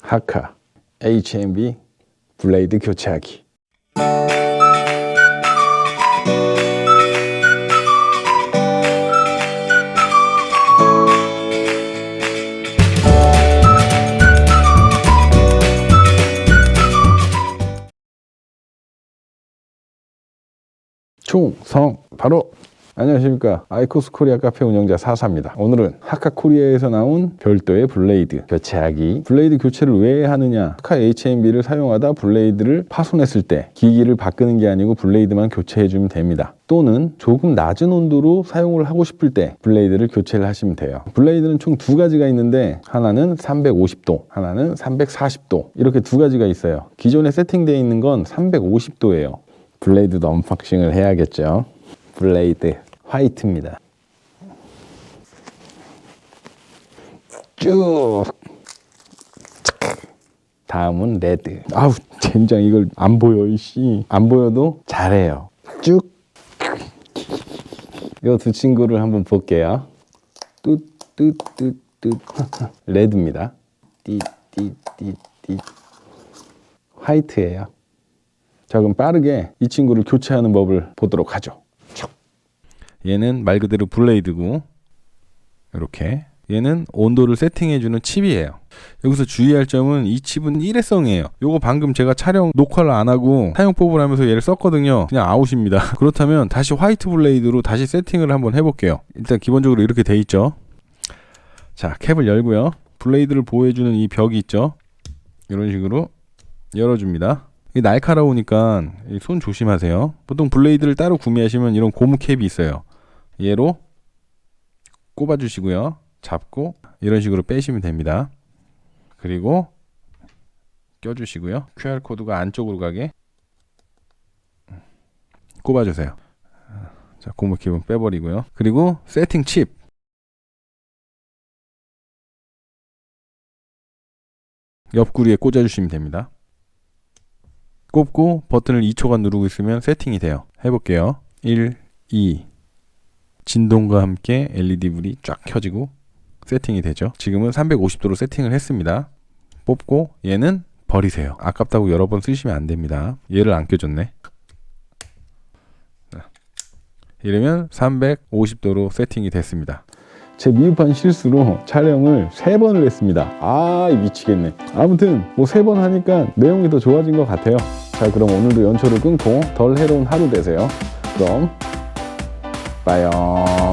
하카 HMB 블레이드 교체하기. 충성 바로 안녕하십니까. 아이코스 코리아 카페 운영자 사사입니다. 오늘은 하카 코리아에서 나온 별도의 블레이드 교체하기. 블레이드 교체를 왜 하느냐. 하카 HMB를 사용하다 블레이드를 파손했을 때 기기를 바꾸는 게 아니고 블레이드만 교체해 주면 됩니다. 또는 조금 낮은 온도로 사용을 하고 싶을 때 블레이드를 교체를 하시면 돼요. 블레이드는 총 두 가지가 있는데 하나는 350도 하나는 340도 이렇게 두 가지가 있어요. 기존에 세팅되어 있는 건 350도예요. 블레이드도 언박싱을 해야겠죠. 블레이드 화이트입니다. 쭉. 다음은 레드. 아우 젠장 이걸 안 보여 이씨. 안 보여도 잘해요. 쭉. 이 두 친구를 한번 볼게요. 뚜뚜뚜뚜 레드입니다. 띠띠띠띠 화이트예요. 자 그럼 빠르게 이 친구를 교체하는 법을 보도록 하죠. 얘는 말 그대로 블레이드고 이렇게 얘는 온도를 세팅해주는 칩이에요. 여기서 주의할 점은 이 칩은 일회성이에요. 요거 방금 제가 촬영 녹화를 안 하고 사용법을 하면서 얘를 썼거든요. 그냥 아웃입니다. 그렇다면 다시 화이트 블레이드로 다시 세팅을 한번 해볼게요. 일단 기본적으로 이렇게 돼 있죠. 자 캡을 열고요. 블레이드를 보호해주는 이 벽이 있죠. 이런 식으로 열어줍니다. 이 날카로우니까 이손 조심하세요. 보통 블레이드를 따로 구매하시면 이런 고무 캡이 있어요. 얘로 꼽아주시고요. 잡고 이런 식으로 빼시면 됩니다. 그리고 껴주시고요. QR 코드가 안쪽으로 가게 꼽아주세요. 자, 고무 캡은 빼버리고요. 그리고 세팅 칩 옆구리에 꽂아주시면 됩니다. 꼽고 버튼을 2초간 누르고 있으면 세팅이 돼요. 해볼게요. 1, 2. 진동과 함께 LED 불이 쫙 켜지고 세팅이 되죠. 지금은 350도로 세팅을 했습니다. 뽑고 얘는 버리세요. 아깝다고 여러 번 쓰시면 안 됩니다. 얘를 안 껴줬네. 자, 이러면 350도로 세팅이 됐습니다. 제 미흡한 실수로 촬영을 세 번을 했습니다. 아 미치겠네. 아무튼 뭐 세 번 하니까 내용이 더 좋아진 것 같아요. 자 그럼 오늘도 연초를 끊고 덜 해로운 하루 되세요. 그럼 빠염.